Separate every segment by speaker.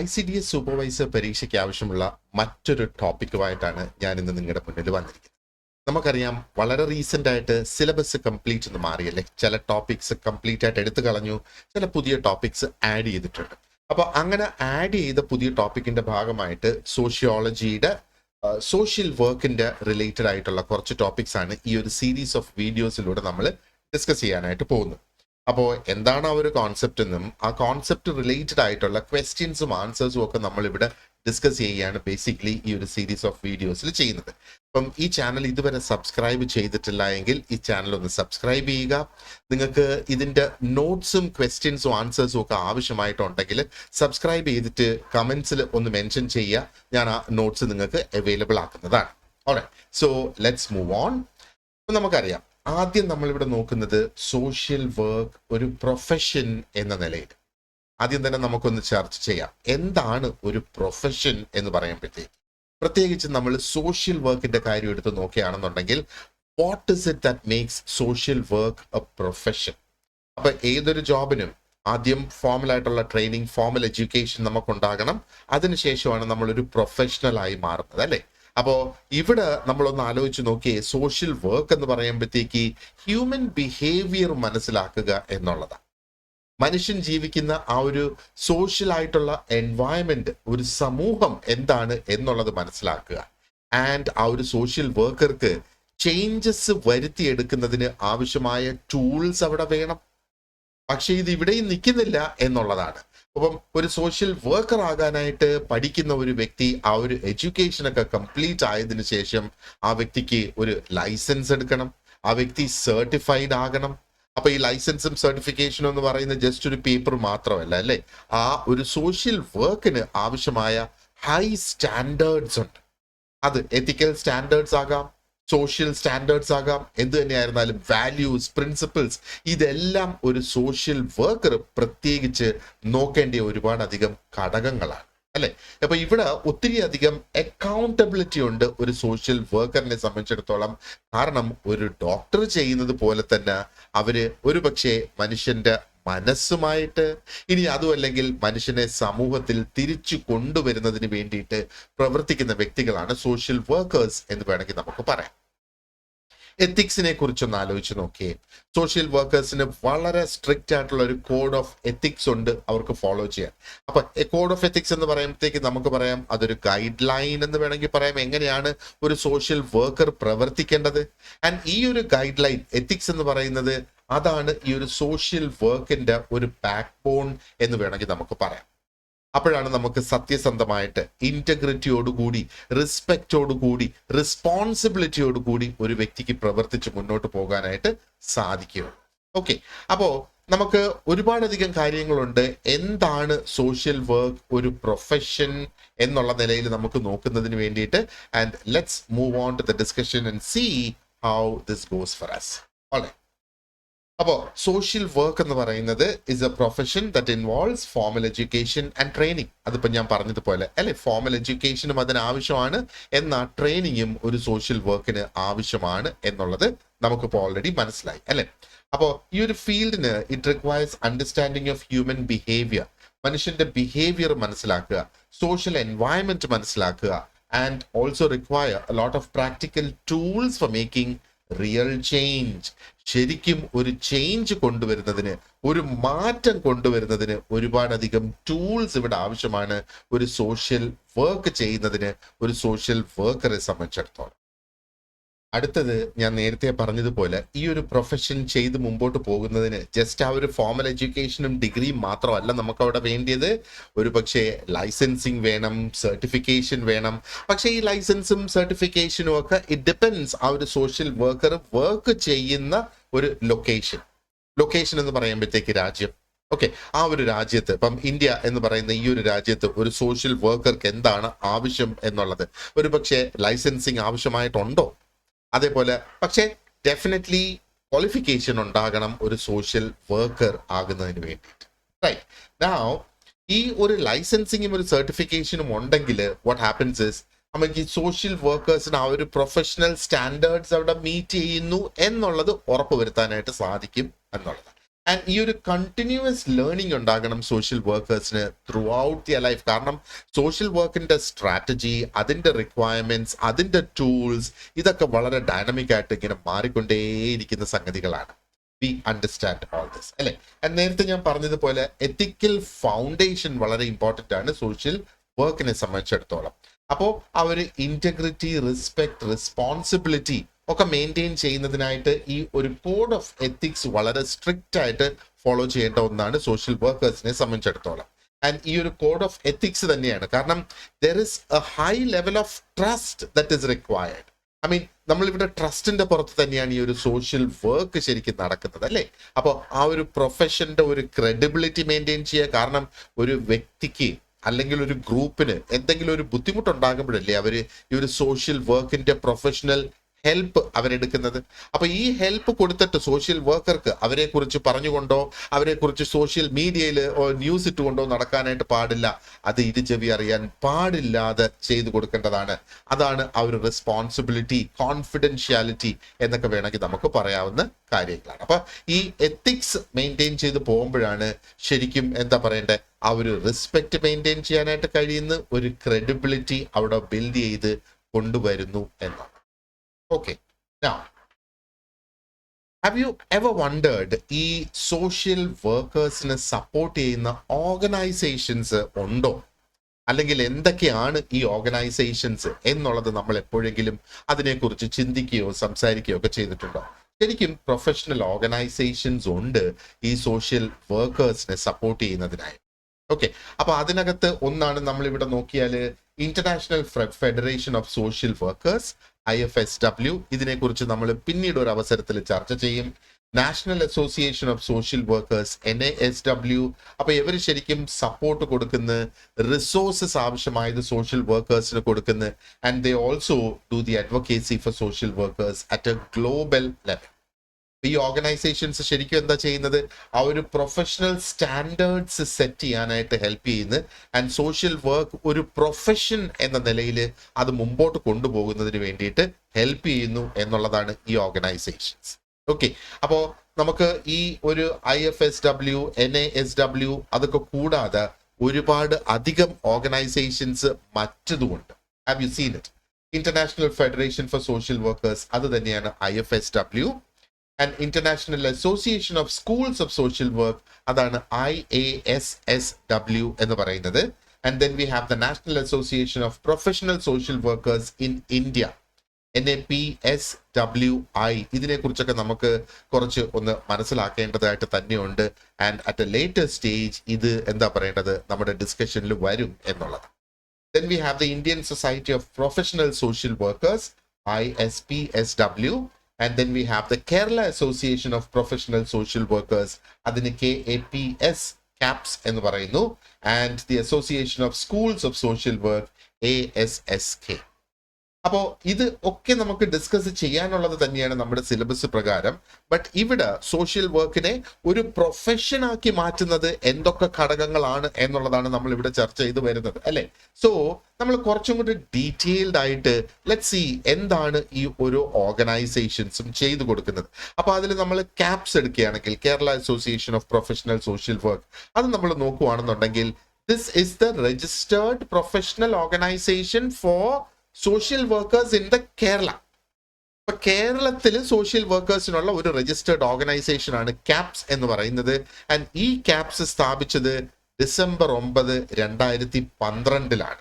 Speaker 1: I C D S supervisor പരീക്ഷയ്ക്ക് ആവശ്യമുള്ള മറ്റൊരു ടോപ്പിക്കുമായിട്ടാണ് ഞാൻ ഇന്ന് നിങ്ങളുടെ മുന്നിൽ വന്നിരിക്കുന്നത്. നമുക്കറിയാം വളരെ റീസെന്റ് ആയിട്ട് സിലബസ് കംപ്ലീറ്റ് ഒന്ന് മാറിയല്ലേ ചില ടോപ്പിക്സ് കംപ്ലീറ്റ് ആയിട്ട് എടുത്തു കളഞ്ഞു ചില പുതിയ ടോപ്പിക്സ് ആഡ് ചെയ്തിട്ടുണ്ട്. അപ്പോൾ അങ്ങനെ ആഡ് ചെയ്ത പുതിയ ടോപ്പിക്കിന്റെ ഭാഗമായിട്ട് സോഷ്യോളജിയുടെ സോഷ്യൽ വർക്കിന്റെ റിലേറ്റഡ് ആയിട്ടുള്ള കുറച്ച് ടോപ്പിക്സ് ആണ് ഈ ഒരു സീരീസ് ഓഫ് വീഡിയോസിലൂടെ നമ്മൾ ഡിസ്കസ് ചെയ്യാനായിട്ട് പോകുന്നത്. അപ്പോൾ എന്താണ് ആ ഒരു കോൺസെപ്റ്റ് എന്നും ആ കോൺസെപ്റ്റ് റിലേറ്റഡ് ആയിട്ടുള്ള ക്വസ്റ്റ്യൻസും ആൻസേഴ്സും ഒക്കെ നമ്മൾ ഇവിടെ ഡിസ്കസ് ചെയ്യുകയാണ് ബേസിക്കലി ഈ ഒരു സീരീസ് ഓഫ് വീഡിയോസിൽ ചെയ്യുന്നത്. അപ്പം ഈ ചാനൽ ഇതുവരെ സബ്സ്ക്രൈബ് ചെയ്തിട്ടില്ല എങ്കിൽ ഈ ചാനൽ ഒന്ന് സബ്സ്ക്രൈബ് ചെയ്യുക. നിങ്ങൾക്ക് ഇതിന്റെ നോട്ട്സും ക്വസ്റ്റ്യൻസും ആൻസേഴ്സും ഒക്കെ ആവശ്യമായിട്ടുണ്ടെങ്കിൽ സബ്സ്ക്രൈബ് ചെയ്തിട്ട് കമൻസിൽ ഒന്ന് മെൻഷൻ ചെയ്യുക. ഞാൻ ആ നോട്ട്സ് നിങ്ങൾക്ക് available ആക്കുന്നതാണ്. Okay so let's move on നമുക്കറിയാം. ആദ്യം നമ്മളിവിടെ നോക്കുന്നത് സോഷ്യൽ വർക്ക് ഒരു പ്രൊഫഷൻ എന്ന നിലയിൽ. ആദ്യം തന്നെ നമുക്കൊന്ന് ചർച്ച ചെയ്യാം. എന്താണ് ഒരു പ്രൊഫഷൻ എന്ന് പറയുമ്പോഴത്തേക്ക് പ്രത്യേകിച്ച് നമ്മൾ സോഷ്യൽ വർക്കിന്റെ കാര്യം എടുത്ത് നോക്കുകയാണെന്നുണ്ടെങ്കിൽ what is it that makes social work a profession അപ്പൊ ഏതൊരു ജോബിനും ആദ്യം ഫോമൽ ആയിട്ടുള്ള ട്രെയിനിങ് ഫോമൽ എഡ്യൂക്കേഷൻ നമുക്കുണ്ടാകണം. അതിനുശേഷമാണ് പ്രൊഫഷണൽ ആയി മാറുന്നത് അല്ലേ? അപ്പോ ഇവിടെ നമ്മളൊന്ന് ആലോചിച്ച് നോക്കിയേ സോഷ്യൽ വർക്ക് എന്ന് പറയുമ്പോഴത്തേക്ക് ഹ്യൂമൻ ബിഹേവിയർ മനസ്സിലാക്കുക എന്നുള്ളതാണ് മനുഷ്യൻ ജീവിക്കുന്ന ആ ഒരു സോഷ്യൽ ആയിട്ടുള്ള എൻവയൺമെന്റ് ഒരു സമൂഹം എന്താണ് എന്നുള്ളത് മനസ്സിലാക്കുക. ആൻഡ് ആ ഒരു സോഷ്യൽ വർക്കർക്ക് ചേഞ്ചസ് വരുത്തിയെടുക്കുന്നതിന് ആവശ്യമായ ടൂൾസ് അവിടെ വേണം. പക്ഷേ ഇത് ഇവിടെയും നിൽക്കുന്നില്ല എന്നുള്ളതാണ്. അപ്പം ഒരു സോഷ്യൽ വർക്കർ ആകാനായിട്ട് പഠിക്കുന്ന ഒരു വ്യക്തി ആ ഒരു എഡ്യൂക്കേഷൻ ഒക്കെ കംപ്ലീറ്റ് ആയതിനു ശേഷം ആ വ്യക്തിക്ക് ഒരു ലൈസൻസ് എടുക്കണം. ആ വ്യക്തി സർട്ടിഫൈഡ് ആകണം. അപ്പൊ ഈ ലൈസൻസും സർട്ടിഫിക്കേഷനും എന്ന് പറയുന്ന ജസ്റ്റ് ഒരു പേപ്പർ മാത്രമല്ല അല്ലേ? ആ ഒരു സോഷ്യൽ വർക്കിന് ആവശ്യമായ ഹൈ സ്റ്റാൻഡേർഡ്സ് ഉണ്ട്. അത് എത്തിക്കൽ സ്റ്റാൻഡേർഡ്സ് ആകാം. സോഷ്യൽ സ്റ്റാൻഡേർഡ്സ് ആകാം. എന്ത് തന്നെയായിരുന്നാലും വാല്യൂസ് പ്രിൻസിപ്പിൾസ് ഇതെല്ലാം ഒരു സോഷ്യൽ വർക്കർ പ്രത്യേകിച്ച് നോക്കേണ്ട ഒരുപാട് അധികം ഘടകങ്ങളാണ്. അല്ലെ? അപ്പൊ ഇവിടെ ഒത്തിരി അധികം അക്കൗണ്ടബിലിറ്റി ഉണ്ട് ഒരു സോഷ്യൽ വർക്കറിനെ സംബന്ധിച്ചിടത്തോളം. കാരണം ഒരു ഡോക്ടർ ചെയ്യുന്നത് പോലെ തന്നെ അവർ ഒരു പക്ഷേ മനുഷ്യന്റെ മനസ്സുമായിട്ട് ഇനി അതുമല്ലെങ്കിൽ മനുഷ്യനെ സമൂഹത്തിൽ തിരിച്ചു കൊണ്ടുവരുന്നതിന് വേണ്ടിയിട്ട് പ്രവർത്തിക്കുന്ന വ്യക്തികളാണ് സോഷ്യൽ വർക്കേഴ്സ് എന്ന് വേണമെങ്കിൽ നമുക്ക് പറയാം. എത്തിക്സിനെ കുറിച്ചൊന്ന് ആലോചിച്ച് നോക്കിയേ. സോഷ്യൽ വർക്കേഴ്സിന് വളരെ സ്ട്രിക്റ്റ് ആയിട്ടുള്ള ഒരു കോഡ് ഓഫ് എത്തിക്സ് ഉണ്ട് അവർക്ക് ഫോളോ ചെയ്യാൻ. അപ്പൊ കോഡ് ഓഫ് എത്തിക്സ് എന്ന് പറയുമ്പോഴത്തേക്ക് നമുക്ക് പറയാം അതൊരു ഗൈഡ് ലൈൻ എന്ന് വേണമെങ്കിൽ പറയാം. എങ്ങനെയാണ് ഒരു സോഷ്യൽ വർക്കർ പ്രവർത്തിക്കേണ്ടത്? ആൻഡ് ഈ ഒരു ഗൈഡ് ലൈൻ എത്തിക്സ് എന്ന് പറയുന്നത് അതാണ് ഈ ഒരു സോഷ്യൽ വർക്കിന്റെ ഒരു ബാക്ക് ബോൺ എന്ന് വേണമെങ്കിൽ നമുക്ക് പറയാം. അപ്പോഴാണ് നമുക്ക് സത്യസന്ധമായിട്ട് ഇന്റഗ്രിറ്റിയോടുകൂടി റെസ്പെക്റ്റോടുകൂടി റെസ്പോൺസിബിലിറ്റിയോടുകൂടി ഒരു വ്യക്തിക്ക് പ്രവർത്തിച്ച് മുന്നോട്ട് പോകാനായിട്ട് സാധിക്കുകയുള്ളൂ. ഓക്കെ അപ്പോൾ നമുക്ക് ഒരുപാടധികം കാര്യങ്ങളുണ്ട്. എന്താണ് സോഷ്യൽ വർക്ക് ഒരു പ്രൊഫഷൻ എന്നുള്ള നിലയിൽ നമുക്ക് നോക്കുന്നതിന് വേണ്ടിയിട്ട്? And let's move on to the discussion and see how this goes for us ഓളെ അപ്പോൾ സോഷ്യൽ വർക്ക് എന്ന് പറയുന്നത് is a profession that involves formal education and training അതിപ്പോൾ ഞാൻ പറഞ്ഞതുപോലെ അല്ലേ? ഫോമൽ എഡ്യൂക്കേഷനും അതിനാവശ്യമാണ്. എന്നാൽ ട്രെയിനിങ്ങും ഒരു സോഷ്യൽ വർക്കിന് ആവശ്യമാണ് എന്നുള്ളത് നമുക്കിപ്പോൾ ഓൾറെഡി മനസ്സിലായി അല്ലേ? അപ്പോൾ ഈ ഒരു ഫീൽഡിന് it requires understanding of human behaviour മനുഷ്യന്റെ ബിഹേവിയർ മനസ്സിലാക്കുക സോഷ്യൽ എൻവയൺമെന്റ് മനസ്സിലാക്കുക and also require lot of practical tools for making real change ശരിക്കും ഒരു ചേഞ്ച് കൊണ്ടുവരുന്നതിന് ഒരു മാറ്റം കൊണ്ടുവരുന്നതിന് ഒരുപാടധികം ടൂൾസ് ഇവിടെ ആവശ്യമാണ്. ഒരു സോഷ്യൽ വർക്ക് ചെയ്യുന്നതിന് ഒരു സോഷ്യൽ വർക്കറെ സംബന്ധിച്ചിടത്തോളം. അടുത്തത് ഞാൻ നേരത്തെ പറഞ്ഞതുപോലെ ഈ ഒരു പ്രൊഫഷൻ ചെയ്ത് മുമ്പോട്ട് പോകുന്നതിന് ജസ്റ്റ് ആ ഒരു ഫോമൽ എഡ്യൂക്കേഷനും ഡിഗ്രിയും മാത്രമല്ല നമുക്ക് അവിടെ വേണ്ടിയത്. ഒരു പക്ഷേ ലൈസൻസിങ് വേണം സർട്ടിഫിക്കേഷൻ വേണം. പക്ഷേ ഈ ലൈസൻസും സർട്ടിഫിക്കേഷനും ഒക്കെ ഇറ്റ് ഡിപ്പെൻസ് ആ ഒരു സോഷ്യൽ വർക്കർ വർക്ക് ചെയ്യുന്ന ഒരു ലൊക്കേഷൻ ലൊക്കേഷൻ എന്ന് പറയുമ്പോഴത്തേക്ക് രാജ്യം. ഓക്കെ ആ ഒരു രാജ്യത്ത് ഇപ്പം ഇന്ത്യ എന്ന് പറയുന്ന ഈ ഒരു രാജ്യത്ത് ഒരു സോഷ്യൽ വർക്കർക്ക് എന്താണ് ആവശ്യം എന്നുള്ളത്? ഒരു പക്ഷേ ലൈസൻസിങ് ആവശ്യമായിട്ടുണ്ടോ? അതേപോലെ പക്ഷേ ഡെഫിനറ്റ്ലി ക്വാളിഫിക്കേഷൻ ഉണ്ടാകണം ഒരു സോഷ്യൽ വർക്കർ ആകുന്നതിന് വേണ്ടിയിട്ട്. റൈറ്റ് നൗ ഈ ഒരു ലൈസൻസിങ്ങും ഒരു സർട്ടിഫിക്കേഷനും ഉണ്ടെങ്കിൽ വാട്ട് ഹാപ്പൻസ് ഇസ് നമുക്ക് ഈ സോഷ്യൽ വർക്കേഴ്സിന് ആ ഒരു പ്രൊഫഷണൽ സ്റ്റാൻഡേർഡ്സ് അവിടെ മീറ്റ് ചെയ്യുന്നു എന്നുള്ളത് ഉറപ്പുവരുത്താനായിട്ട് സാധിക്കും എന്നുള്ളത് ആൻഡ് ഈ ഒരു കണ്ടിന്യൂസ് ലേണിംഗ് ഉണ്ടാകണം സോഷ്യൽ വർക്കേഴ്സിന് ത്രൂ ഔട്ട് ദിയർ ലൈഫ് കാരണം സോഷ്യൽ വർക്കിന്റെ സ്ട്രാറ്റജി അതിന്റെ റിക്വയർമെന്റ്സ് അതിന്റെ ടൂൾസ് ഇതൊക്കെ വളരെ ഡൈനമിക് ആയിട്ട് ഇങ്ങനെ മാറിക്കൊണ്ടേയിരിക്കുന്ന സംഗതികളാണ്. വി അണ്ടർസ്റ്റാൻഡ് ഓൾ ദിസ് അല്ലെ? നേരത്തെ ഞാൻ പറഞ്ഞതുപോലെ എത്തിക്കൽ ഫൗണ്ടേഷൻ വളരെ ഇമ്പോർട്ടന്റ് ആണ് സോഷ്യൽ വർക്കിനെ സംബന്ധിച്ചിടത്തോളം. അപ്പോൾ അവർ ഇന്റഗ്രിറ്റി റെസ്പെക്ട് റെസ്പോൺസിബിലിറ്റി ഒക്കെ മെയിന്റെയിൻ ചെയ്യുന്നതിനായിട്ട് ഈ ഒരു കോഡ് ഓഫ് എത്തിക്സ് വളരെ സ്ട്രിക്റ്റ് ആയിട്ട് ഫോളോ ചെയ്യേണ്ട ഒന്നാണ് സോഷ്യൽ വർക്കേഴ്സിനെ സംബന്ധിച്ചിടത്തോളം. ആൻഡ് ഈ ഒരു കോഡ് ഓഫ് എത്തിക്സ് തന്നെയാണ്. കാരണം there is a high level of trust that is required I mean നമ്മളിവിടെ ട്രസ്റ്റിന്റെ പുറത്ത് തന്നെയാണ് ഈ ഒരു സോഷ്യൽ വർക്ക് ശരിക്കും നടക്കുന്നത് അല്ലേ? അപ്പോൾ ആ ഒരു പ്രൊഫഷന്റെ ഒരു ക്രെഡിബിലിറ്റി മെയിന്റെയിൻ ചെയ്യുക കാരണം ഒരു വ്യക്തിക്ക് അല്ലെങ്കിൽ ഒരു ഗ്രൂപ്പിന് എന്തെങ്കിലും ഒരു ബുദ്ധിമുട്ടുണ്ടാകുമ്പോഴല്ലേ അവർ ഈ ഒരു സോഷ്യൽ വർക്കിന്റെ പ്രൊഫഷണൽ ഹെൽപ്പ് അവരെടുക്കുന്നത്. അപ്പൊ ഈ ഹെൽപ്പ് കൊടുത്തിട്ട് സോഷ്യൽ വർക്കർക്ക് അവരെ കുറിച്ച് പറഞ്ഞുകൊണ്ടോ അവരെ കുറിച്ച് സോഷ്യൽ മീഡിയയിൽ ന്യൂസ് ഇട്ടുകൊണ്ടോ നടക്കാനായിട്ട് പാടില്ല. അത് ഇത് ചെവി അറിയാൻ പാടില്ലാതെ ചെയ്തു കൊടുക്കേണ്ടതാണ്. അതാണ് ആ ഒരു റെസ്പോൺസിബിലിറ്റി കോൺഫിഡൻഷ്യാലിറ്റി എന്നൊക്കെ വേണമെങ്കിൽ നമുക്ക് പറയാവുന്ന കാര്യങ്ങളാണ്. അപ്പൊ ഈ എത്തിക്സ് മെയിന്റെയിൻ ചെയ്ത് പോകുമ്പോഴാണ് ശരിക്കും എന്താ പറയണ്ടേ ആ ഒരു റെസ്പെക്ട് മെയിന്റെയിൻ ചെയ്യാനായിട്ട് കഴിയുന്ന ഒരു ക്രെഡിബിലിറ്റി അവിടെ ബിൽഡ് ചെയ്ത് കൊണ്ടുവരുന്നു എന്നാണ്. Okay have you ever workers ഈ സോഷ്യൽ വർക്കേഴ്സിനെ സപ്പോർട്ട് ചെയ്യുന്ന ഓർഗനൈസേഷൻസ് ഉണ്ടോ? അല്ലെങ്കിൽ എന്തൊക്കെയാണ് ഈ ഓർഗനൈസേഷൻസ് എന്നുള്ളത് നമ്മൾ എപ്പോഴെങ്കിലും അതിനെക്കുറിച്ച് ചിന്തിക്കുകയോ സംസാരിക്കുകയോ ഒക്കെ ചെയ്തിട്ടുണ്ടോ? ശരിക്കും പ്രൊഫഷണൽ ഓർഗനൈസേഷൻസ് ഉണ്ട് ഈ സോഷ്യൽ വർക്കേഴ്സിനെ സപ്പോർട്ട് ചെയ്യുന്നതിനായി. ഓക്കെ അപ്പൊ അതിനകത്ത് ഒന്നാണ് നമ്മൾ ഇവിടെ നോക്കിയാൽ international federation of social workers I F S W ഇതിനെക്കുറിച്ച് നമ്മൾ പിന്നീട് ഒരു അവസരത്തിൽ ചർച്ച ചെയ്യും. National association of social workers N A S W. അപ്പൊ ഇവർ ശരിക്കും സപ്പോർട്ട് കൊടുക്കുന്ന റിസോഴ്സസ് ആവശ്യമായത് സോഷ്യൽ വർക്കേഴ്സിന് കൊടുക്കുന്ന and they also do the advocacy for social workers at a global level ഈ ഓർഗനൈസേഷൻസ് ശരിക്കും എന്താ ചെയ്യുന്നത്? ആ ഒരു പ്രൊഫഷണൽ സ്റ്റാൻഡേർഡ്സ് സെറ്റ് ചെയ്യാനായിട്ട് ഹെൽപ്പ് ചെയ്യുന്നു. ആൻഡ് സോഷ്യൽ വർക്ക് ഒരു പ്രൊഫഷൻ എന്ന നിലയിൽ അത് മുമ്പോട്ട് കൊണ്ടുപോകുന്നതിന് വേണ്ടിയിട്ട് ഹെൽപ്പ് ചെയ്യുന്നു എന്നുള്ളതാണ് ഈ ഓർഗനൈസേഷൻസ് ഓക്കെ അപ്പോൾ നമുക്ക് ഈ ഒരു I F S W N A S W അതൊക്കെ കൂടാതെ ഒരുപാട് അധികം organisations മറ്റതുകൊണ്ട് have you seen it international federation for social workers അത് തന്നെയാണ് I F S W and international association of schools of social work അതാണ് I A S S W എന്ന് പറയുന്നത്. And then we have the national association of professional social workers in India N A P S W I ഇതിനെ കുറിച്ചൊക്കെ നമുക്ക് കുറച്ച് ഒന്ന് മനസ്സിലാക്കേണ്ടതായിട്ട് തന്നെയുണ്ട്. And at a later stage ഇത് എന്താ പറയേണ്ടത്? നമ്മുടെ ഡിസ്കഷനിൽ വരും എന്നുള്ളത്. Then we have the Indian society of professional social workers I S P S W and then we have the Kerala association of professional social workers അതിന് K A P S KAPS എന്ന് പറയുന്നു. And the association of schools of social work A S S K അപ്പോൾ ഇത് ഒക്കെ നമുക്ക് discuss ചെയ്യാനുള്ളത് തന്നെയാണ് നമ്മുടെ സിലബസ് പ്രകാരം. ബട്ട് ഇവിടെ സോഷ്യൽ വർക്കിനെ ഒരു പ്രൊഫഷൻ ആക്കി മാറ്റുന്നത് എന്തൊക്കെ ഘടകങ്ങളാണ് എന്നുള്ളതാണ് നമ്മൾ ഇവിടെ ചർച്ച ചെയ്ത് വരുന്നത് അല്ലേ? സോ നമ്മൾ കുറച്ചും കൂടി ഡീറ്റെയിൽഡ് ആയിട്ട് ലെറ്റ് സി എന്താണ് ഈ ഒരു ഓർഗനൈസേഷൻസും ചെയ്തു കൊടുക്കുന്നത്. അപ്പോൾ അതിൽ നമ്മൾ ക്യാപ്സ് എടുക്കുകയാണെങ്കിൽ Kerala association of professional social work അത് നമ്മൾ നോക്കുകയാണെന്നുണ്ടെങ്കിൽ this is the registered professional organisation for social workers in the Kerala ഇപ്പൊ കേരളത്തിൽ സോഷ്യൽ വർക്കേഴ്സിനുള്ള ഒരു രജിസ്റ്റേർഡ് ഓർഗനൈസേഷൻ ആണ് ക്യാപ്സ് എന്ന് പറയുന്നത്. ആൻഡ് ഈ ക്യാപ്സ് സ്ഥാപിച്ചത് ഡിസംബർ ഒമ്പത് രണ്ടായിരത്തി പന്ത്രണ്ടിലാണ്.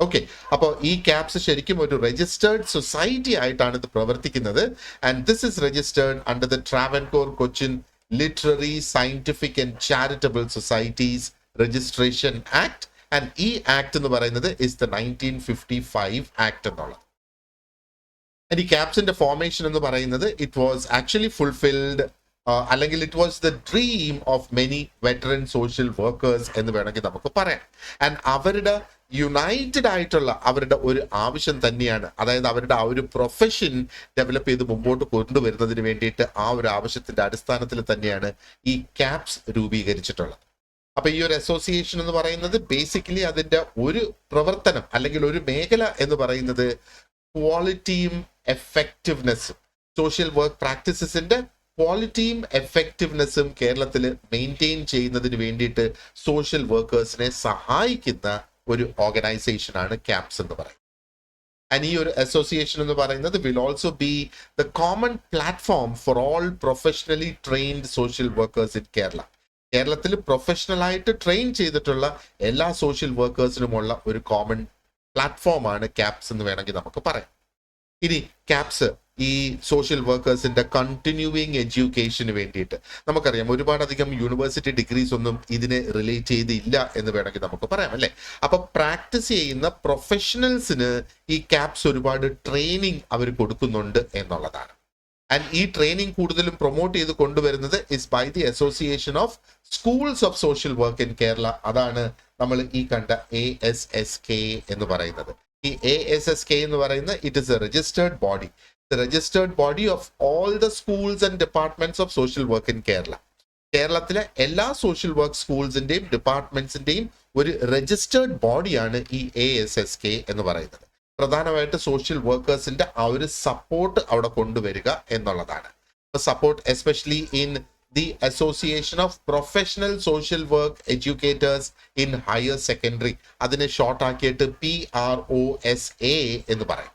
Speaker 1: ഓക്കെ അപ്പോൾ ഈ ക്യാപ്സ് ശരിക്കും ഒരു രജിസ്റ്റേർഡ് സൊസൈറ്റി ആയിട്ടാണ് ഇത് പ്രവർത്തിക്കുന്നത്. And this is registered under the Travancore Cochin literary scientific and charitable societies registration act and ഈ ആക്ട് എന്ന് പറയുന്നത് is the nineteen fifty five act എന്നുള്ളത് ആൻഡ് ഈ ക്യാപ്സിന്റെ ഫോർമേഷൻ എന്ന് പറയുന്നത് ഇറ്റ് വാസ് ആക്ച്വലി ഫുൾഫിൽഡ് അല്ലെങ്കിൽ it was the dream of many veteran social workers എന്ന് വേണമെങ്കിൽ നമുക്ക് പറയാം. ആൻഡ് അവരുടെ യുണൈറ്റഡ് ആയിട്ടുള്ള അവരുടെ ഒരു ആവശ്യം തന്നെയാണ്. അതായത് അവരുടെ ആ ഒരു പ്രൊഫഷൻ ഡെവലപ്പ് ചെയ്ത് മുമ്പോട്ട് കൊണ്ടുവരുന്നതിന് വേണ്ടിയിട്ട് ആ ഒരു ആവശ്യത്തിന്റെ അടിസ്ഥാനത്തിൽ തന്നെയാണ് ഈ ക്യാപ്സ് രൂപീകരിച്ചിട്ടുള്ളത്. അപ്പൊ ഈ ഒരു അസോസിയേഷൻ എന്ന് പറയുന്നത് ബേസിക്കലി അതിന്റെ ഒരു പ്രവർത്തനം അല്ലെങ്കിൽ ഒരു മേഖല എന്ന് പറയുന്നത് ക്വാളിറ്റിയും എഫക്റ്റീവ്നെസ്സും സോഷ്യൽ വർക്ക് പ്രാക്ടീസസിന്റെ ക്വാളിറ്റിയും എഫക്റ്റീവ്നെസ്സും കേരളത്തിൽ മെയിന്റെയിൻ ചെയ്യുന്നതിന് വേണ്ടിയിട്ട് സോഷ്യൽ വർക്കേഴ്സിനെ സഹായിക്കുന്ന ഒരു ഓർഗനൈസേഷൻ ആണ് ക്യാപ്സ് എന്ന് പറയുന്നത്. ആൻഡ് ഈ ഒരു അസോസിയേഷൻ എന്ന് പറയുന്നത് will also be the common platform for all professionally trained social workers in Kerala കേരളത്തിൽ പ്രൊഫഷണൽ ആയിട്ട് ട്രെയിൻ ചെയ്തിട്ടുള്ള എല്ലാ സോഷ്യൽ വർക്കേഴ്സിനുമുള്ള ഒരു കോമൺ പ്ലാറ്റ്ഫോമാണ് ക്യാപ്സ് എന്ന് വേണമെങ്കിൽ നമുക്ക് പറയാം. ഇനി ക്യാപ്സ് ഈ സോഷ്യൽ വർക്കേഴ്സിന്റെ കണ്ടിന്യൂയിങ് എഡ്യൂക്കേഷന് വേണ്ടിയിട്ട് നമുക്കറിയാം ഒരുപാടധികം യൂണിവേഴ്സിറ്റി ഡിഗ്രീസ് ഒന്നും ഇതിനെ റിലേറ്റ് ചെയ്തില്ല എന്ന് വേണമെങ്കിൽ നമുക്ക് പറയാം അല്ലേ? അപ്പൊ പ്രാക്ടീസ് ചെയ്യുന്ന പ്രൊഫഷണൽസിന് ഈ ക്യാപ്സ് ഒരുപാട് ട്രെയിനിങ് അവർ കൊടുക്കുന്നുണ്ട് എന്നുള്ളതാണ്. ആൻഡ് ഈ ട്രെയിനിങ് കൂടുതലും പ്രൊമോട്ട് ചെയ്ത് കൊണ്ടുവരുന്നത് is by the association of schools of social work in Kerala അതാണ് നമ്മൾ ഈ കണ്ട എ എസ് എസ് കെ എന്ന് പറയുന്നത്. ഈ എ എസ് എസ് കെ എന്ന് പറയുന്ന it is a registered body registered body of all the schools and departments of social work in Kerala കേരളത്തിലെ എല്ലാ സോഷ്യൽ വർക്ക് സ്കൂൾസിന്റെയും ഡിപ്പാർട്ട്മെന്റ്സിന്റെയും ഒരു രജിസ്റ്റേർഡ് ബോഡിയാണ് ഈ എ എസ് എസ് കെ എന്ന് പറയുന്നത്. പ്രധാനമായിട്ട് സോഷ്യൽ വർക്കേഴ്സിന്റെ ആ ഒരു സപ്പോർട്ട് അവിടെ കൊണ്ടുവരിക എന്നുള്ളതാണ്. Support especially in the association of professional social work educators in higher secondary അതിനെ ഷോർട്ട് ആക്കിയിട്ട് P R O S A എന്ന് പറയും.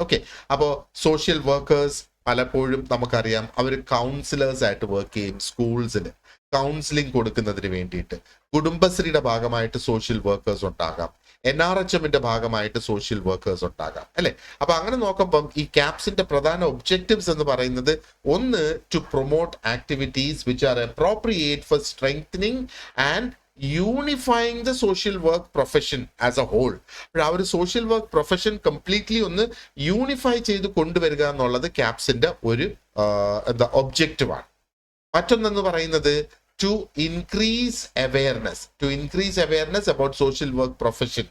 Speaker 1: ഓക്കെ അപ്പോൾ സോഷ്യൽ വർക്കേഴ്സ് പലപ്പോഴും നമുക്കറിയാം അവർ കൗൺസിലേഴ്സ് ആയിട്ട് വർക്ക് ചെയ്യും സ്കൂൾസിൽ കൗൺസിലിംഗ് കൊടുക്കുന്നതിന് വേണ്ടിയിട്ട്. കുടുംബശ്രീയുടെ ഭാഗമായിട്ട് സോഷ്യൽ വർക്കേഴ്സ് ഉണ്ടാകാം. എൻ ആർ എച്ച് എമ്മിന്റെ ഭാഗമായിട്ട് സോഷ്യൽ വർക്കേഴ്സ് ഉണ്ടാകാം അല്ലെ? അപ്പൊ അങ്ങനെ നോക്കുമ്പം ഈ ക്യാപ്സിന്റെ പ്രധാന ഒബ്ജക്റ്റീവ്സ് എന്ന് പറയുന്നത് ഒന്ന് to promote activities which are appropriate for strengthening and unifying the social work profession as a whole അപ്പോൾ ആ ഒരു സോഷ്യൽ വർക്ക് പ്രൊഫഷൻ കംപ്ലീറ്റ്ലി ഒന്ന് യൂണിഫൈ ചെയ്ത് കൊണ്ടുവരിക എന്നുള്ളത് ക്യാപ്സിന്റെ ഒരു എന്താ ഒബ്ജക്റ്റീവാണ് മറ്റൊന്നെന്ന് പറയുന്നത് to increase awareness to increase awareness about social work profession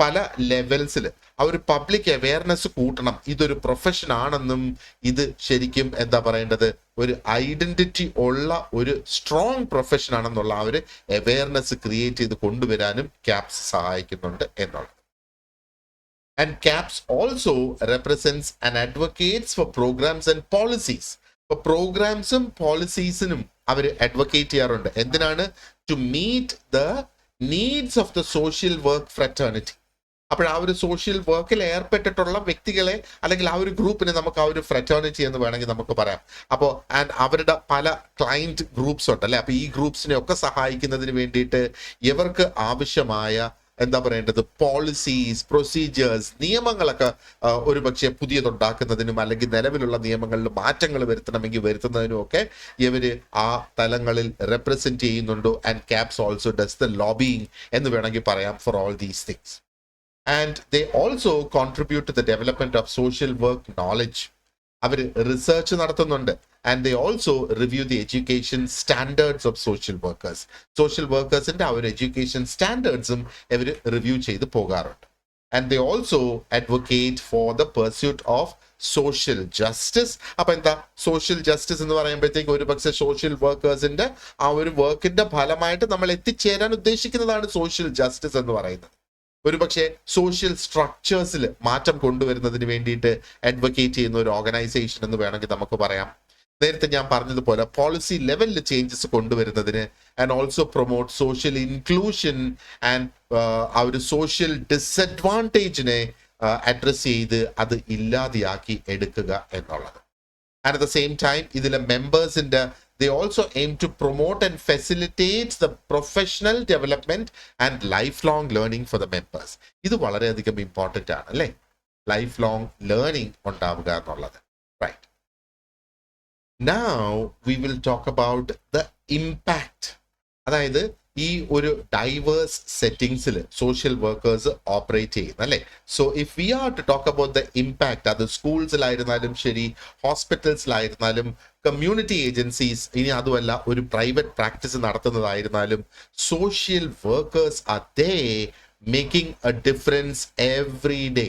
Speaker 1: പല ലെവൽസിൽ ആ ഒരു പബ്ലിക് അവയർനെസ് കൂട്ടണം. ഇതൊരു പ്രൊഫഷൻ ആണെന്നും ഇത് ശരിക്കും എന്താ പറയേണ്ടത്? ഒരു ഐഡന്റിറ്റി ഉള്ള ഒരു സ്ട്രോങ് പ്രൊഫഷൻ ആണെന്നുള്ള ആ ഒരു അവയർനെസ് ക്രിയേറ്റ് ചെയ്ത് കൊണ്ടുവരാനും ക്യാപ്സ് സഹായിക്കുന്നുണ്ട് എന്നുള്ളത്. And CAPS also represents and advocates for programs and policies ഇപ്പൊ പ്രോഗ്രാംസും പോളിസീസിനും അവർ അഡ്വക്കേറ്റ് ചെയ്യാറുണ്ട്. എന്തിനാണ്? To meet the needs of the social work fraternity അപ്പോൾ ആ ഒരു സോഷ്യൽ വർക്കിൽ ഏർപ്പെട്ടിട്ടുള്ള വ്യക്തികളെ അല്ലെങ്കിൽ ആ ഒരു ഗ്രൂപ്പിനെ നമുക്ക് ആ ഒരു ഫ്രറ്റേണിറ്റി എന്ന് വേണമെങ്കിൽ നമുക്ക് പറയാം. അപ്പോൾ ആൻഡ് അവരുടെ പല ക്ലയന്റ് ഗ്രൂപ്പ്സ് ഉണ്ട് അല്ലെ? അപ്പൊ ഈ ഗ്രൂപ്പ്സിനെ ഒക്കെ സഹായിക്കുന്നതിന് വേണ്ടിയിട്ട് ഇവർക്ക് ആവശ്യമായ എന്താ പറയേണ്ടത്? പോളിസീസ് പ്രൊസീജിയേഴ്സ് നിയമങ്ങളൊക്കെ ഒരു ഒരുപക്ഷെ പുതിയതുണ്ടാക്കുന്നതിനും അല്ലെങ്കിൽ നിലവിലുള്ള നിയമങ്ങളിൽ മാറ്റങ്ങൾ വരുത്തണമെങ്കിൽ വരുത്തുന്നതിനും ഒക്കെ ഇവർ ആ തലങ്ങളിൽ റെപ്രസെന്റ് ചെയ്യുന്നുണ്ട്. And CAPS also does the lobbying എന്ന് വേണമെങ്കിൽ പറയാം for all these things and they also contribute the development of social work knowledge our research നടത്തുന്നുണ്ട്. And they also review the education standards of social workers social വർക്കേഴ്സിന്റെ ആ ഒരു education സ്റ്റാൻഡേർഡ്സും ഇവർ review ചെയ്ത് പോകാറുണ്ട്. And they also advocate for the pursuit of social justice അപ്പൊ എന്താ? സോഷ്യൽ ജസ്റ്റിസ് എന്ന് പറയുമ്പോഴത്തേക്ക് ഒരു പക്ഷെ സോഷ്യൽ വർക്കേഴ്സിന്റെ ആ ഒരു വർക്കിന്റെ ഫലമായിട്ട് നമ്മൾ എത്തിച്ചേരാൻ ഉദ്ദേശിക്കുന്നതാണ് സോഷ്യൽ ജസ്റ്റിസ് എന്ന് പറയുന്നത്. ഒരുപക്ഷെ സോഷ്യൽ സ്ട്രക്ചേഴ്സിൽ മാറ്റം കൊണ്ടുവരുന്നതിന് വേണ്ടിയിട്ട് അഡ്വക്കേറ്റ് ചെയ്യുന്ന ഒരു ഓർഗനൈസേഷൻ എന്ന് വേണമെങ്കിൽ നമുക്ക് പറയാം. നേരത്തെ ഞാൻ പറഞ്ഞതുപോലെ പോളിസി ലെവലിൽ ചേഞ്ചസ് കൊണ്ടുവരുന്നതിന് and also promote social inclusion and ആ ഒരു സോഷ്യൽ ഡിസഡ്വാന്റേജിനെ അഡ്രസ് ചെയ്ത് അത് ഇല്ലാതെയാക്കി എടുക്കുക എന്നുള്ളത്. And at the same time ഇതിലെ മെമ്പേഴ്സിന്റെ they also aim to promote and facilitate the professional development and lifelong learning for the members. ഇത് വളരെയധികം ഇമ്പോർട്ടന്റ് ആണ് അല്ലേ? ലൈഫ് ലോങ് ലേണിംഗ് ഉണ്ടാവുക എന്നുള്ളത്. Now we will talk about the impact അതായത് ഈ ഒരു ഡൈവേഴ്സ് സെറ്റിംഗ്സിൽ സോഷ്യൽ വർക്കേഴ്സ് ഓപ്പറേറ്റ് ചെയ്യുന്നു അല്ലേ? So if we are to talk about the impact അത് സ്കൂൾസിലായിരുന്നാലും ശരി ഹോസ്പിറ്റൽസിലായിരുന്നാലും കമ്മ്യൂണിറ്റി ഏജൻസീസ് ഇനി അതുമല്ല ഒരു private practice നടത്തുന്നതായിരുന്നാലും social workers are they making a difference every day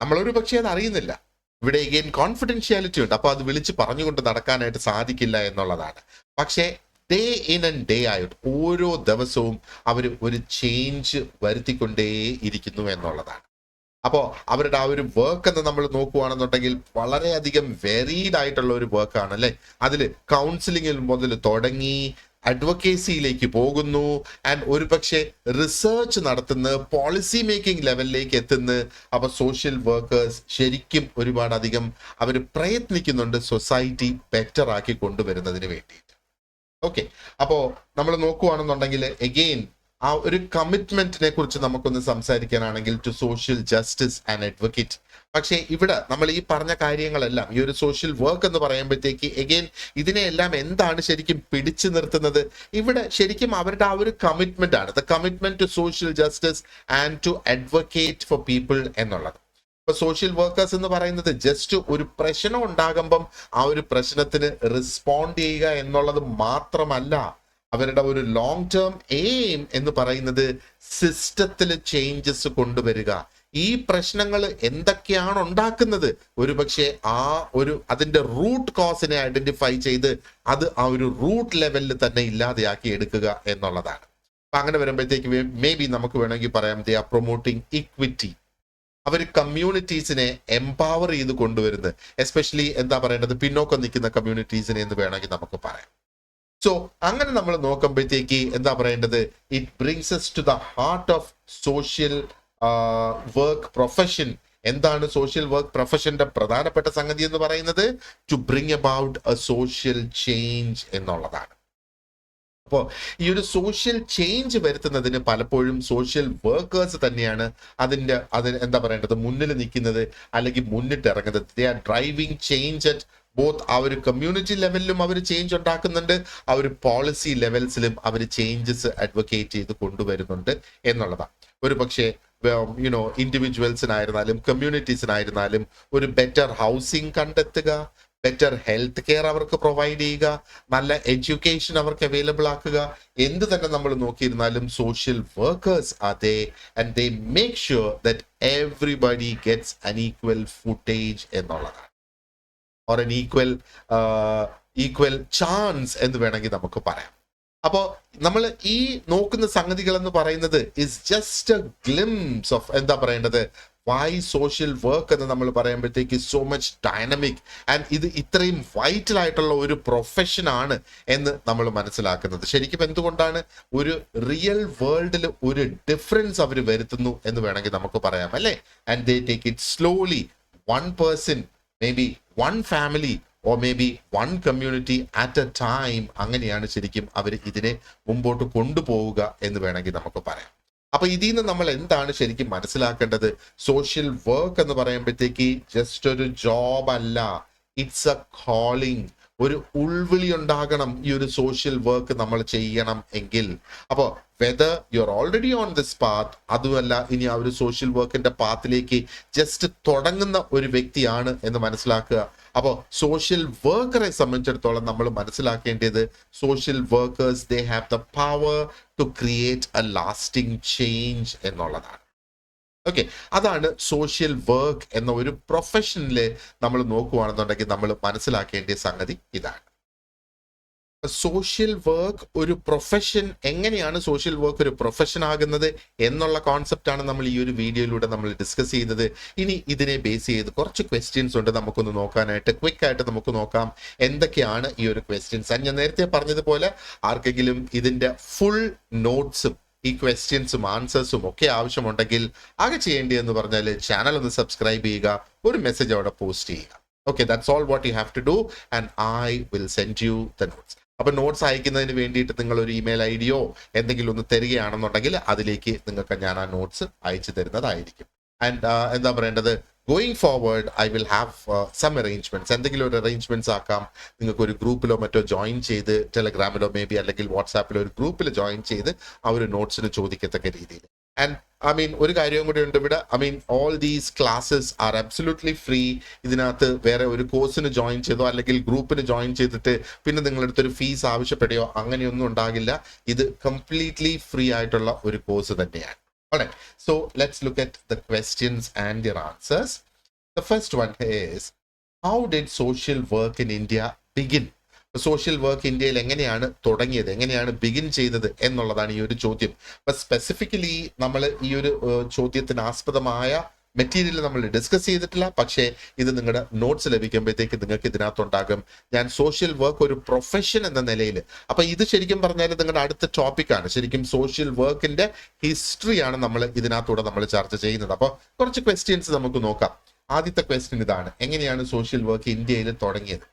Speaker 1: നമ്മളൊരു പക്ഷേ അത് അറിയുന്നില്ല ഇവിടെ എഗെയിൻ കോൺഫിഡൻഷ്യാലിറ്റി ഉണ്ട്. അപ്പോൾ അത് വിളിച്ച് പറഞ്ഞുകൊണ്ട് നടക്കാനായിട്ട് സാധിക്കില്ല എന്നുള്ളതാണ്. പക്ഷേ ഡേ ഇൻ ആൻഡ് ഡേ ആയിട്ട് ഓരോ ദിവസവും അവർ ഒരു ചേഞ്ച് വരുത്തിക്കൊണ്ടേ ഇരിക്കുന്നു എന്നുള്ളതാണ്. അപ്പോൾ അവരുടെ ആ ഒരു വർക്ക് എന്ന് നമ്മൾ നോക്കുകയാണെന്നുണ്ടെങ്കിൽ വളരെയധികം വെറീഡ് ആയിട്ടുള്ള ഒരു വർക്കാണ് അല്ലേ? അതിൽ കൗൺസിലിംഗിൽ മുതൽ തുടങ്ങി അഡ്വക്കേസിയിലേക്ക് പോകുന്നു. ആൻഡ് ഒരു പക്ഷേ റിസർച്ച് നടത്തുന്ന പോളിസി മേക്കിംഗ് ലെവലിലേക്ക് എത്തുന്നു അപ്പൊ സോഷ്യൽ വർക്കേഴ്സ് ശരിക്കും ഒരുപാട് അധികം അവർ പ്രയത്നിക്കുന്നുണ്ട് സൊസൈറ്റി ബെറ്റർ ആക്കി കൊണ്ടുവരുന്നതിന് വേണ്ടിയിട്ട്. ഓക്കെ അപ്പോ നമ്മൾ നോക്കുകയാണെന്നുണ്ടെങ്കിൽ എഗെയിൻ ആ ഒരു കമ്മിറ്റ്മെന്റിനെ കുറിച്ച് നമുക്കൊന്ന് സംസാരിക്കാനാണെങ്കിൽ to social justice and advocate പക്ഷേ ഇവിടെ നമ്മൾ ഈ പറഞ്ഞ കാര്യങ്ങളെല്ലാം ഈ ഒരു സോഷ്യൽ വർക്ക് എന്ന് പറയുമ്പോഴത്തേക്ക് എഗെയിൻ ഇതിനെയെല്ലാം എന്താണ് ശരിക്കും പിടിച്ചു നിർത്തുന്നത്? ഇവിടെ ശരിക്കും അവരുടെ ആ ഒരു കമ്മിറ്റ്മെന്റ് ആണ്. The commitment to social justice and to advocate for people എന്നുള്ളത്. ഇപ്പൊ സോഷ്യൽ വർക്കേഴ്സ് എന്ന് പറയുന്നത് ജസ്റ്റ് ഒരു പ്രശ്നം ഉണ്ടാകുമ്പം ആ ഒരു പ്രശ്നത്തിന് റെസ്പോണ്ട് ചെയ്യുക എന്നുള്ളത് മാത്രമല്ല അവരുടെ ഒരു ലോങ് ടേം എയിം എന്ന് പറയുന്നത് സിസ്റ്റത്തിൽ ചേഞ്ചസ് കൊണ്ടുവരിക. ഈ പ്രശ്നങ്ങൾ എന്തൊക്കെയാണ് ഉണ്ടാക്കുന്നത്? ഒരുപക്ഷെ ആ ഒരു അതിന്റെ റൂട്ട് കോസിനെ ഐഡന്റിഫൈ ചെയ്ത് അത് ആ ഒരു റൂട്ട് ലെവലിൽ തന്നെ ഇല്ലാതെയാക്കി എടുക്കുക എന്നുള്ളതാണ്. അപ്പൊ അങ്ങനെ വരുമ്പോഴത്തേക്ക് മേ ബി നമുക്ക് വേണമെങ്കിൽ പറയാം ദേ ആർ പ്രൊമോട്ടിങ് ഇക്വിറ്റി അവർ കമ്മ്യൂണിറ്റീസിനെ എംപവർ ചെയ്ത് കൊണ്ടുവരുന്നത്. എസ്പെഷ്യലി എന്താ പറയേണ്ടത്? പിന്നോക്കം നിൽക്കുന്ന കമ്മ്യൂണിറ്റീസിനെ എന്ന് വേണമെങ്കിൽ നമുക്ക് പറയാം. സോ അങ്ങനെ നമ്മൾ നോക്കുമ്പോഴത്തേക്ക് എന്താ പറയേണ്ടത്? It brings us to the heart of social work profession എന്താണ് സോഷ്യൽ വർക്ക് പ്രൊഫഷന്റെ പ്രധാനപ്പെട്ട സംഗതി എന്ന് പറയുന്നത്? To bring about a social change എന്നുള്ളതാണ്. അപ്പോൾ ഈ ഒരു സോഷ്യൽ ചേഞ്ച് വരുത്തുന്നതിന് പലപ്പോഴും സോഷ്യൽ വർക്കേഴ്സ് തന്നെയാണ് അതിന്റെ അതിന് എന്താ പറയേണ്ടത്? മുന്നിൽ നിൽക്കുന്നത് അല്ലെങ്കിൽ മുന്നിട്ട് ഇറങ്ങുന്നത് they are driving change at both ആ ഒരു കമ്മ്യൂണിറ്റി ലെവലിലും അവർ ചേഞ്ച് ഉണ്ടാക്കുന്നുണ്ട്. ആ ഒരു പോളിസി ലെവൽസിലും അവർ ചേഞ്ചസ് അഡ്വക്കേറ്റ് ചെയ്ത് കൊണ്ടുവരുന്നുണ്ട് എന്നുള്ളതാണ്. ഒരു പക്ഷേ യുനോ ഇൻഡിവിജ്വൽസിനായിരുന്നാലും കമ്മ്യൂണിറ്റീസിനായിരുന്നാലും ഒരു ബെറ്റർ ഹൗസിംഗ് കണ്ടെത്തുക ബെറ്റർ ഹെൽത്ത് കെയർ അവർക്ക് പ്രൊവൈഡ് ചെയ്യുക നല്ല എഡ്യൂക്കേഷൻ അവർക്ക് അവൈലബിൾ ആക്കുക. എന്ത് തന്നെ നമ്മൾ നോക്കിയിരുന്നാലും സോഷ്യൽ വർക്കേഴ്സ് അതെ and they make sure that everybody gets an equal footage എന്നുള്ളതാണ്. Or an equal equal chance എന്ന് വേണമെങ്കിൽ നമുക്ക് പറയാം. അപ്പോൾ നമ്മൾ ഈ നോക്കുന്ന സംഗതികൾ എന്ന് പറയുന്നത് is just a glimpse of എന്താ പറയേണ്ടത്? വൈ സോഷ്യൽ വർക്ക് എന്ന് നമ്മൾ പറയുമ്പോഴത്തേക്ക് സോ മച്ച് ഡൈനമിക് ആൻഡ് ഇത് ഇത്രയും വൈറ്റൽ ആയിട്ടുള്ള ഒരു പ്രൊഫഷൻ ആണ് എന്ന് നമ്മൾ മനസ്സിലാക്കുന്നത്. ശരിക്കും എന്തുകൊണ്ടാണ് ഒരു റിയൽ വേൾഡിൽ ഒരു ഡിഫറൻസ് അവർ വരുത്തുന്നു എന്ന് വേണമെങ്കിൽ നമുക്ക് പറയാം അല്ലേ? And they take it slowly one person may be one family or may be one community at a time അങ്ങനെയാണ് ശരിക്കും അവർ ഇതിനെ മുമ്പോട്ട് കൊണ്ടുപോവുക എന്ന് വേണമെങ്കിൽ നമുക്ക് പറയാം. അപ്പൊ ഇതിൽ നിന്ന് നമ്മൾ എന്താണ് ശരിക്കും മനസ്സിലാക്കേണ്ടത്? സോഷ്യൽ വർക്ക് എന്ന് പറയുമ്പോഴത്തേക്ക് ജസ്റ്റ് ഒരു ജോബ് അല്ല. ഇറ്റ്സ് എ കോളിംഗ് ഒരു ഉൾവിളി ഉണ്ടാകണം ഈ ഒരു സോഷ്യൽ വർക്ക് നമ്മൾ ചെയ്യണം എങ്കിൽ. അപ്പോൾ whether you are already on this path അതുമല്ല ഇനി ആ ഒരു സോഷ്യൽ വർക്കിന്റെ പാത്തിലേക്ക് ജസ്റ്റ് തുടങ്ങുന്ന ഒരു വ്യക്തിയാണ് എന്ന് മനസ്സിലാക്കുക. അപ്പോൾ സോഷ്യൽ വർക്കറെ സംബന്ധിച്ചിടത്തോളം നമ്മൾ മനസ്സിലാക്കേണ്ടത് social workers they have the power to create a lasting change എന്നുള്ളതാണ്. ഓക്കെ അതാണ് സോഷ്യൽ വർക്ക് എന്ന ഒരു പ്രൊഫഷനിൽ നമ്മൾ നോക്കുകയാണെന്നുണ്ടെങ്കിൽ നമ്മൾ മനസ്സിലാക്കേണ്ട സംഗതി ഇതാണ്. സോഷ്യൽ വർക്ക് ഒരു പ്രൊഫഷൻ എങ്ങനെയാണ് സോഷ്യൽ വർക്ക് ഒരു പ്രൊഫഷൻ ആകുന്നത് എന്നുള്ള കോൺസെപ്റ്റാണ് നമ്മൾ ഈ ഒരു വീഡിയോയിലൂടെ നമ്മൾ ഡിസ്കസ് ചെയ്യുന്നത്. ഇനി ഇതിനെ ബേസ് ചെയ്ത് കുറച്ച് ക്വസ്റ്റ്യൻസ് ഉണ്ട് നമുക്കൊന്ന് നോക്കാനായിട്ട് ക്വിക്ക് ആയിട്ട് നമുക്ക് നോക്കാം എന്തൊക്കെയാണ് ഈ ഒരു ക്വസ്റ്റ്യൻസ് ഞാൻ നേരത്തെ പറഞ്ഞതുപോലെ ആർക്കെങ്കിലും ഇതിന്റെ ഫുൾ നോട്ട്സും ഈ ക്വസ്റ്റ്യൻസും ആൻസേഴ്സും ഒക്കെ ആവശ്യമുണ്ടെങ്കിൽ ആകെ ചെയ്യേണ്ടതെന്ന് പറഞ്ഞാൽ ചാനൽ ഒന്ന് സബ്സ്ക്രൈബ് ചെയ്യുക ഒരു മെസ്സേജ് അവിടെ പോസ്റ്റ് ചെയ്യുക. Okay that's all what you have to do and I will send you the notes അപ്പൊ നോട്ട്സ് അയക്കുന്നതിന് വേണ്ടിയിട്ട് നിങ്ങൾ ഒരു ഇമെയിൽ ഐ ഡിയോ എന്തെങ്കിലും ഒന്ന് തരികയാണെന്നുണ്ടെങ്കിൽ അതിലേക്ക് നിങ്ങൾക്ക് ഞാൻ ആ നോട്ട്സ് അയച്ചു തരുന്നതായിരിക്കും. ആൻഡ് എന്താ പറയേണ്ടത്? Going forward I will have some arrangements എന്തെങ്കിലും ഒരു അറേഞ്ച്മെന്റ്സ് ആക്കാം. നിങ്ങൾക്ക് ഒരു ഗ്രൂപ്പിലോ മറ്റോ ജോയിൻ ചെയ്ത് ടെലഗ്രാമിലോ മേ ബി അല്ലെങ്കിൽ വാട്സാപ്പിലോ ഒരു ഗ്രൂപ്പിൽ ജോയിൻ ചെയ്ത് ആ ഒരു നോട്ട്സിന് ചോദിക്കത്തക്ക രീതിയിൽ. ആൻഡ് ഐ മീൻ ഒരു കാര്യവും കൂടി ഉണ്ട് ഇവിടെ. I mean all these classes are absolutely free ഇതിനകത്ത് വേറെ ഒരു കോഴ്സിന് ജോയിൻ ചെയ്തോ അല്ലെങ്കിൽ ഗ്രൂപ്പിന് ജോയിൻ ചെയ്തിട്ട് പിന്നെ നിങ്ങളടുത്തൊരു ഫീസ് ആവശ്യപ്പെടുകയോ അങ്ങനെയൊന്നും ഉണ്ടാകില്ല. ഇത് കംപ്ലീറ്റ്ലി ഫ്രീ ആയിട്ടുള്ള ഒരു കോഴ്സ് തന്നെയാണ്. Alright, so let's look at the questions and their answers. The first one is How did social work in India begin? Social work ഇന്ത്യയിൽ എങ്ങനെയാണ് തുടങ്ങിയത് എങ്ങനെയാണ് ബിഗിൻ ചെയ്തത് എന്നുള്ളതാണ് ഈ ഒരു ചോദ്യം അപ്പൊ സ്പെസിഫിക്കലി നമ്മൾ ഈ ഒരു ചോദ്യത്തിന് ആസ്പദമായ മെറ്റീരിയൽ നമ്മൾ ഡിസ്കസ് ചെയ്തിട്ടില്ല. പക്ഷേ ഇത് നിങ്ങളുടെ നോട്ട്സ് ലഭിക്കുമ്പോഴത്തേക്ക് നിങ്ങൾക്ക് ഇതിനകത്തുണ്ടാകും. ഞാൻ സോഷ്യൽ വർക്ക് ഒരു പ്രൊഫഷൻ എന്ന നിലയിൽ. അപ്പൊ ഇത് ശരിക്കും പറഞ്ഞാൽ നിങ്ങളുടെ അടുത്ത ടോപ്പിക്കാണ് ശരിക്കും സോഷ്യൽ വർക്കിന്റെ ഹിസ്റ്ററിയാണ് നമ്മൾ ഇതിനകത്തൂടെ നമ്മൾ ചർച്ച ചെയ്യുന്നത്. അപ്പോൾ കുറച്ച് ക്വസ്റ്റ്യൻസ് നമുക്ക് നോക്കാം. ആദ്യത്തെ ക്വസ്റ്റ്യൻ ഇതാണ്. എങ്ങനെയാണ് സോഷ്യൽ വർക്ക് ഇന്ത്യയിൽ തുടങ്ങിയത്?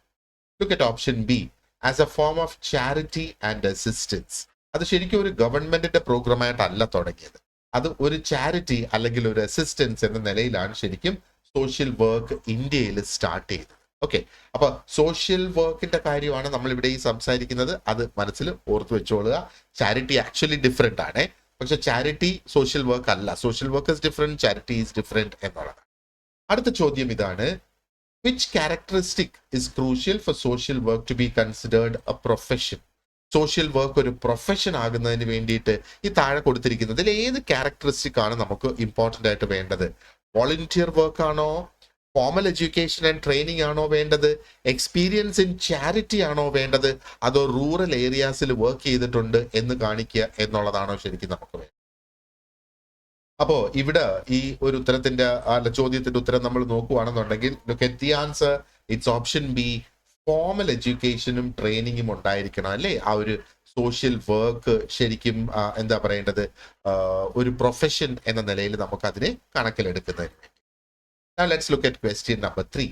Speaker 1: Look at option B as a form of charity and assistance അത് ശരിക്കും ഒരു ഗവൺമെന്റിന്റെ പ്രോഗ്രാമായിട്ടല്ല തുടങ്ങിയത്. അത് ഒരു ചാരിറ്റി അല്ലെങ്കിൽ ഒരു അസിസ്റ്റൻസ് എന്ന നിലയിലാണ് ശരിക്കും സോഷ്യൽ വർക്ക് ഇന്ത്യയിൽ സ്റ്റാർട്ട് ചെയ്തത്. ഓക്കെ അപ്പൊ സോഷ്യൽ വർക്കിന്റെ കാര്യമാണ് നമ്മൾ ഇവിടെ ഈ സംസാരിക്കുന്നത്. അത് മനസ്സിൽ ഓർത്ത് വെച്ചോളുക. ചാരിറ്റി ആക്ച്വലി ഡിഫറെന്റ് ആണ്. പക്ഷെ ചാരിറ്റി സോഷ്യൽ വർക്ക് അല്ല. Social work is different charity is different എന്നുള്ളതാണ്. അടുത്ത ചോദ്യം ഇതാണ്. Which characteristic is crucial for social work to be considered a profession social work ഒരു പ്രൊഫഷൻ ആകുന്നതിന് വേണ്ടിയിട്ട് ഈ താഴെ കൊടുത്തിരിക്കുന്നതിൽ ഏത് ക്യാരക്ടറിസ്റ്റിക് ആണ് നമുക്ക് ഇമ്പോർട്ടന്റ് ആയിട്ട് വേണ്ടത്? വോളണ്ടിയർ വർക്ക് ആണോ? ഫോമൽ എഡ്യൂക്കേഷൻ ആൻഡ് ട്രെയിനിങ് ആണോ വേണ്ടത്? എക്സ്പീരിയൻസ് ഇൻ ചാരിറ്റി ആണോ വേണ്ടത്? അതോ റൂറൽ ഏരിയാസിൽ വർക്ക് ചെയ്തിട്ടുണ്ട് എന്ന് കാണിക്കുക എന്നുള്ളതാണോ ശരിക്കും നമുക്ക് വേണ്ടത്. അപ്പോ ഇവിടെ ഈ ഒരു ഉത്തരത്തിന്റെ അല്ല ചോദ്യത്തിന്റെ ഉത്തരം നമ്മൾ നോക്കുകയാണെന്നുണ്ടെങ്കിൽ look the answer it's option B formal എഡ്യൂക്കേഷനും ട്രെയിനിങ്ങും ഉണ്ടായിരിക്കണം അല്ലേ? ആ ഒരു സോഷ്യൽ വർക്ക് ശരിക്കും എന്താ പറയേണ്ടത്? ഒരു പ്രൊഫഷൻ എന്ന നിലയിൽ നമുക്ക് അതിനെ കണക്കിലെടുക്കുന്നതിന് വേണ്ടി. Now let's look at question number three.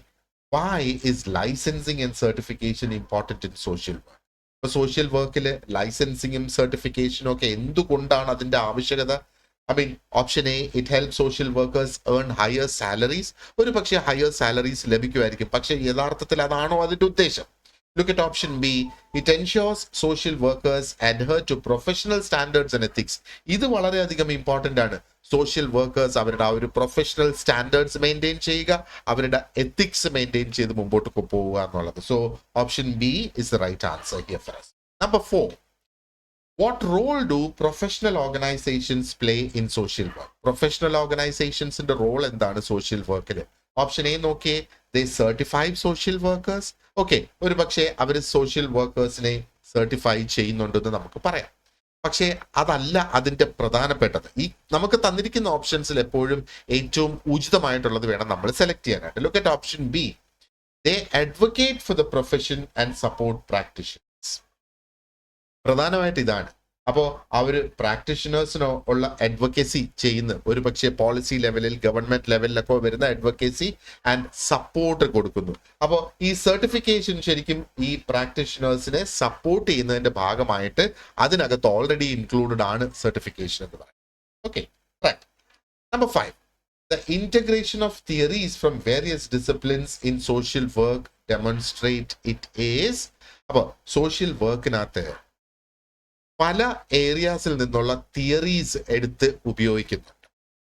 Speaker 1: Why is licensing and certification important in social social വർക്കിൽ ലൈസൻസിങ്ങും സർട്ടിഫിക്കേഷനും ഒക്കെ എന്തുകൊണ്ടാണ് അതിന്റെ ആവശ്യകത? I mean option A it help social workers earn higher salaries ഒരു പക്ഷേ ഹയർ സാലറീസ് ലഭിക്കുമായിരിക്കും. പക്ഷേ യഥാർത്ഥത്തിൽ അതാണോ അതിന്റെ ഉദ്ദേശം? Look at option B it ensures social workers adhere to professional standards and ethics ഇത് വളരെയധികം ഇമ്പോർട്ടന്റ് ആണ്. സോഷ്യൽ വർക്കേഴ്സ് അവരുടെ ആ ഒരു പ്രൊഫഷണൽ സ്റ്റാൻഡേർഡ്സ് മെയിന്റെയിൻ ചെയ്യുക അവരുടെ എത്തിക്സ് മെയിന്റെയിൻ ചെയ്ത് മുമ്പോട്ട് പോവുക എന്നുള്ളത്. So option B is the right answer here for number four do professional organizations play in social work? Professional organizations in the role എന്താണ് സോഷ്യൽ വർക്കിൽ ഓപ്ഷൻ എ നോക്കിയേ they certify social workers okay ഒരു പക്ഷേ അവർ social വർക്കേഴ്സിനെ certify ചെയ്യുന്നുണ്ടെന്ന് നമുക്ക് പറയാം. പക്ഷേ അതല്ല അതിന്റെ പ്രധാനപ്പെട്ടത്. ഈ നമുക്ക് തന്നിരിക്കുന്ന ഓപ്ഷൻസിൽ എപ്പോഴും ഏറ്റവും ഉചിതമായിട്ടുള്ളത് വേണം നമ്മൾ സെലക്ട് ചെയ്യാനായിട്ട്. Look at option B they advocate for the profession and support practitioners പ്രധാനമായിട്ട് ഇതാണ്. അപ്പോൾ അവർ പ്രാക്ടീഷണേഴ്സിനോ ഉള്ള അഡ്വക്കേസി ചെയ്യുന്ന ഒരു പക്ഷേ പോളിസി ലെവലിൽ ഗവൺമെന്റ് ലെവലിലൊക്കെ വരുന്ന അഡ്വക്കേസി ആൻഡ് സപ്പോർട്ട് കൊടുക്കുന്നു. അപ്പോൾ ഈ സർട്ടിഫിക്കേഷൻ ശരിക്കും ഈ പ്രാക്ടീഷണേഴ്സിനെ സപ്പോർട്ട് ചെയ്യുന്നതിന്റെ ഭാഗമായിട്ട് അതിനകത്ത് ഓൾറെഡി ഇൻക്ലൂഡഡ് ആണ് സർട്ടിഫിക്കേഷൻ എന്ന് പറയുന്നത്. Okay right number five the integration of theories from various disciplines in social work demonstrate it as അപ്പോൾ സോഷ്യൽ വർക്കിനകത്ത് പല ഏരിയാസിൽ നിന്നുള്ള തിയറീസ് എടുത്ത് ഉപയോഗിക്കുന്നുണ്ട്.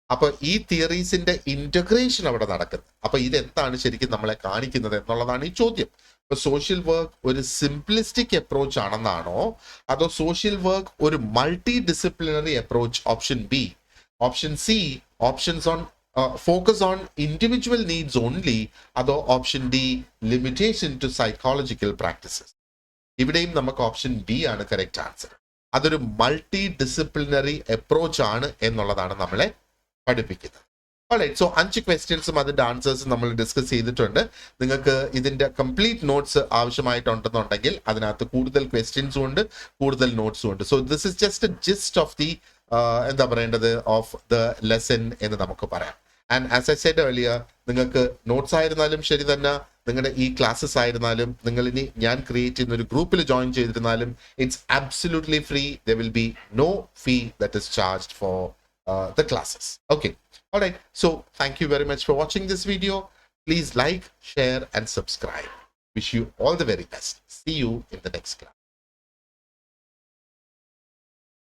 Speaker 1: അപ്പൊ ഈ തിയറീസിന്റെ ഇന്റഗ്രേഷൻ അവിടെ നടക്കുന്നത്. അപ്പൊ ഇതെന്താണ് ശരിക്കും നമ്മളെ കാണിക്കുന്നത് എന്നുള്ളതാണ് ഈ ചോദ്യം. ഇപ്പൊ സോഷ്യൽ വർക്ക് ഒരു സിംപ്ലിസ്റ്റിക് അപ്രോച്ച് ആണെന്നാണോ? അതോ സോഷ്യൽ വർക്ക് ഒരു multi disciplinary approach option B option C options on focus on individual needs only അതോ option D limitation to psychological practices ഇവിടെയും നമുക്ക് ഓപ്ഷൻ ബി ആണ് കറക്റ്റ് ആൻസർ അതൊരു മൾട്ടി ഡിസിപ്ലിനറി അപ്രോച്ച് ആണ് എന്നുള്ളതാണ് നമ്മളെ പഠിപ്പിക്കുന്നത്. ഓൾറൈറ്റ് സോ അഞ്ച് ക്വസ്റ്റ്യൻസും അതിന്റെ ആൻസേഴ്സും നമ്മൾ ഡിസ്കസ് ചെയ്തിട്ടുണ്ട്. നിങ്ങൾക്ക് ഇതിന്റെ കംപ്ലീറ്റ് നോട്ട്സ് ആവശ്യമായിട്ടുണ്ടെന്നുണ്ടെങ്കിൽ അതിനകത്ത് കൂടുതൽ ക്വസ്റ്റ്യൻസും ഉണ്ട് കൂടുതൽ നോട്ട്സും ഉണ്ട്. So this is just gist of the എന്താ പറയേണ്ടത്? ഓഫ് ദ ലെസൺ എന്ന് നമുക്ക് പറയാം. And as I said earlier നിങ്ങൾക്ക് നോട്ട്സ് ആയിരുന്നാലും ശരി തന്നെ നിങ്ങളുടെ ഈ ക്ലാസ്സസ് ആയിരുന്നാലും നിങ്ങൾ ഇനി ഞാൻ ക്രിയേറ്റ് ചെയ്യുന്ന ഒരു ഗ്രൂപ്പിൽ join ചെയ്തിരുന്നാലും it's absolutely free the will be no fee that is charged for the classes okay Alright, so thank you very much for watching this video. Please like, share, and subscribe. Wish you all the very best. See you in the next class.